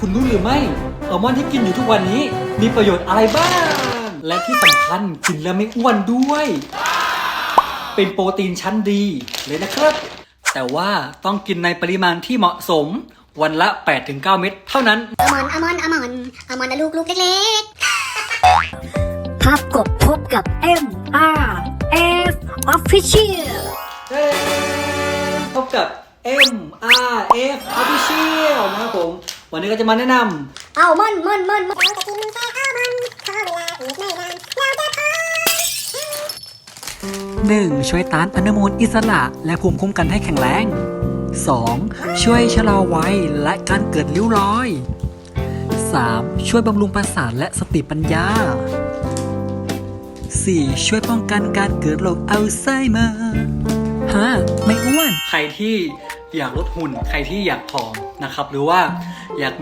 คุณรู้หรือไม่อัลมอนด์ที่กินอยู่ทุกวันนี้ มีประโยชน์อะไรบ้าง และที่สำคัญกินแล้วไม่อ้วนด้วย เป็นโปรตีนชั้นดีเลยนะครับ แต่ว่าต้องกินในปริมาณที่เหมาะสม วันละ 8-9 เม็ดเท่านั้น อมอนอมอนอมอนอมอนนะลูกลูกเล็กพับกบพบกับ M R F Official เย้พบกับ M R F Official นะครับผม วันนี้ก็จะมาแนะนๆเอามอนมอนมอนมอนเราจะกินแค่เอามันขอเวลาอีกไม่นานเราจะพอำ 1. ช่วยต้านอนุมูลอิสระ และภูมิคุ้มกันให้แข็งแรง 2. ช่วยชะลอวัยและการเกิดริ้วรอย 3. ช่วยบำรุงประสาทและสติปัญญา 4. ช่วยป้องกันการเกิดโรคอัลไซเมอร์ 5. ไม่อ้วนใครที่ อยากลดหุ่นใครที่อยากผอมนะครับ หรือว่าอยากมี